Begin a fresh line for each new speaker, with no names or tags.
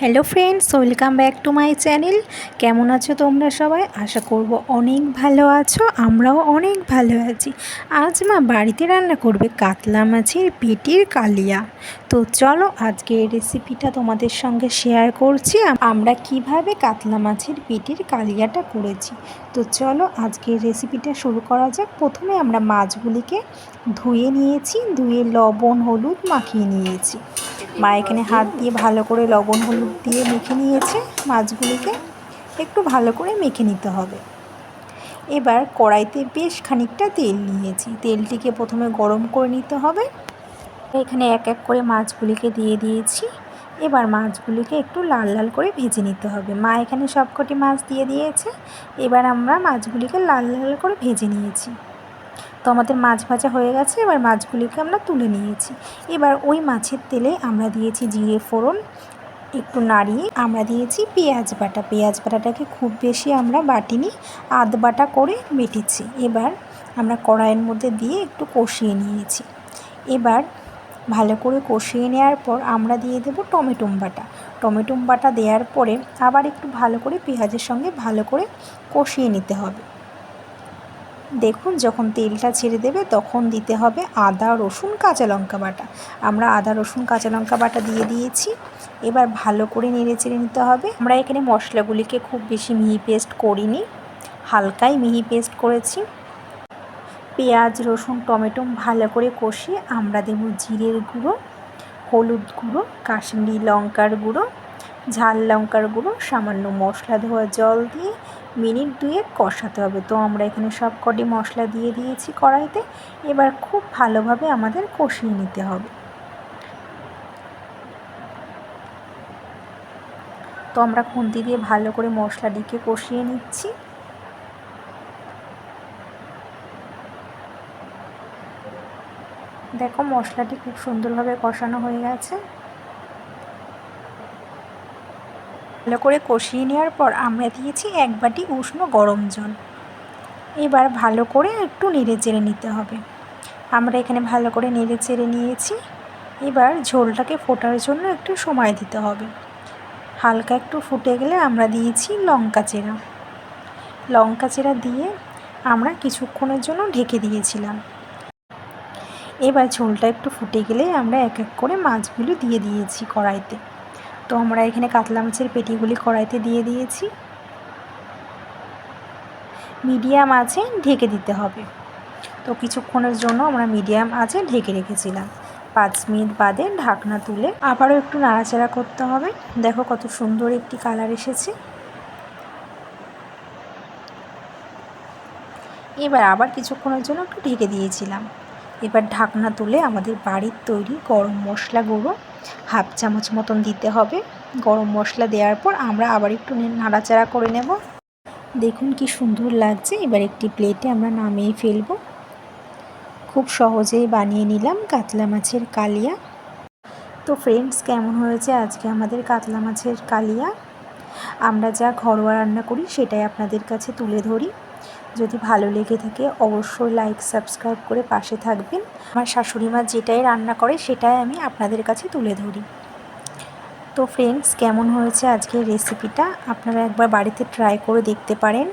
Hello friends welcome back to my channel কেমন আছো তোমরা সবাই? আশা করব অনেক ভালো আছো, আমরাও অনেক ভালো আছি। আজ মা বাড়িতে রান্না করবে কাতলা মাছের পেটির কালিয়া। তো চলো আজকে রেসিপিটা তোমাদের সঙ্গে শেয়ার করছি। আমরা কীভাবে কাতলা মাছের পেটির কালিয়াটা করেছি। তো চলো আজকে রেসিপিটা শুরু করা যাক। প্রথমে আমরা মাছগুলিকে ধুয়ে নিয়েছি, ধুয়ে লবণ, হলুদ মাখিয়ে নিয়েছি। মা এখানে হাত দিয়ে ভালো করে লবণ হলুদ দিয়ে মেখে নিয়েছে মাছগুলিকে। একটু ভালো করে মেখে নিতে হবে। এবার কড়াইতে বেশ খানিকটা তেল নিয়েছি। তেলটিকে প্রথমে গরম করে নিতে হবে। এখানে এক এক করে মাছগুলিকে দিয়ে দিয়েছি। এবার মাছগুলিকে একটু লাল লাল করে ভেজে নিতে হবে। মা এখানে সবকটি মাছ দিয়ে দিয়েছে। এবার আমরা মাছগুলিকে লাল লাল করে ভেজে নিয়েছি। তো আমাদের মাছ ভাজা হয়ে গেছে, এবার মাছগুলিকে আমরা তুলে নিয়েছি। এবার ওই মাছের তেলে আমরা দিয়েছি জিরে ফোড়ন, একটু নাড়িয়ে আমরা দিয়েছি পেঁয়াজ বাটা। পেঁয়াজ বাটাটাকে খুব বেশি আমরা বাটিনি, আধ বাটা করে বেটেছি। এবার আমরা কড়াইয়ের মধ্যে দিয়ে একটু কষিয়ে নিয়েছি। এবার ভালো করে কষিয়ে নেওয়ার পর আমরা দিয়ে দেবো টমেটো বাটা। টমেটো বাটা দেওয়ার পরে আবার একটু ভালো করে পেঁয়াজের সঙ্গে ভালো করে কষিয়ে নিতে হবে। দেখুন, যখন তেলটা ছেড়ে দেবে তখন দিতে হবে আদা, রসুন, কাঁচা লঙ্কা বাটা। আমরা আদা, রসুন, কাঁচা লঙ্কা বাটা দিয়ে দিয়েছি। এবার ভালো করে নেড়ে চেড়ে নিতে হবে। আমরা এখানে মশলাগুলিকে খুব বেশি মিহি পেস্ট করিনি, হালকাই মিহি পেস্ট করেছি। পেঁয়াজ, রসুন, টমেটো ভালো করে কষিয়ে আমরা দেব জিরের গুঁড়ো, হলুদ গুঁড়ো, কাশ্মীরি লঙ্কার গুঁড়ো, ঝাল লঙ্কার গুঁড়ো, সামান্য মশলা ধোয়া জল দিয়ে মিনিট দুয়েক কষাতে হবে। তো আমরা এখানে সব কটি মশলা দিয়ে দিয়েছি কড়াইতে। এবার খুব ভালোভাবে আমাদের কষিয়ে নিতে হবে। তো আমরা খুন্তি দিয়ে ভালো করে মশলাটিকে কষিয়ে নিচ্ছি। দেখো মশলাটি খুব সুন্দরভাবে কষানো হয়ে গেছে। ভালো করে কষিয়ে নেওয়ার পর আমরা দিয়েছি এক বাটি উষ্ণ গরম জল। এবার ভালো করে একটু নেড়ে চেড়ে নিতে হবে। আমরা এখানে ভালো করে নেড়ে চেড়ে নিয়েছি। এবার ঝোলটাকে ফোটার জন্য একটু সময় দিতে হবে। হালকা একটু ফুটে গেলে আমরা দিয়েছি লঙ্কা চেরা। লঙ্কা চেরা দিয়ে আমরা কিছুক্ষণের জন্য ঢেকে দিয়েছিলাম। এবার ঝোলটা একটু ফুটে গেলে আমরা এক এক করে মাছগুলো দিয়ে দিয়েছি কড়াইতে। তো আমরা এখানে কাতলা মাছের পেটিগুলি কড়াইতে দিয়ে দিয়েছি। মিডিয়াম আছে ঢেকে দিতে হবে। তো কিছুক্ষণের জন্য আমরা মিডিয়াম আছে ঢেকে রেখেছিলাম। পাঁচ মিনিট বাদে ঢাকনা তুলে আবারও একটু নাড়াচাড়া করতে হবে। দেখো কত সুন্দর একটি কালার এসেছে। এবার আবার কিছুক্ষণের জন্য একটু ঢেকে দিয়েছিলাম। এবার ঢাকনা তুলে আমাদের বাড়ির তৈরি গরম মশলা গুঁড়ো হাফ চামচ মতন দিতে হবে। গরম মশলা দেওয়ার পর আমরা আবার একটু নাড়াচাড়া করে নেব। দেখুন কি সুন্দর লাগছে। এবার একটি প্লেটে আমরা নামিয়ে ফেলব। খুব সহজেই বানিয়ে নিলাম কাতলা মাছের কালিয়া। তো ফ্রেন্ডস কেমন হয়েছে আজকে আমাদের কাতলা মাছের কালিয়া? আমরা যা ঘরোয়া রান্না করি সেটাই আপনাদের কাছে তুলে ধরি। যদি ভালো লেগে থাকে অবশ্যই লাইক সাবস্ক্রাইব করে পাশে থাকবেন। আমার শাশুড়ি মা যেটাই রান্না করে সেটাই আমি আপনাদের কাছে তুলে ধরি। তো ফ্রেন্ডস কেমন হয়েছে আজকের রেসিপিটা আপনারা একবার বাড়িতে ট্রাই করে দেখতে পারেন।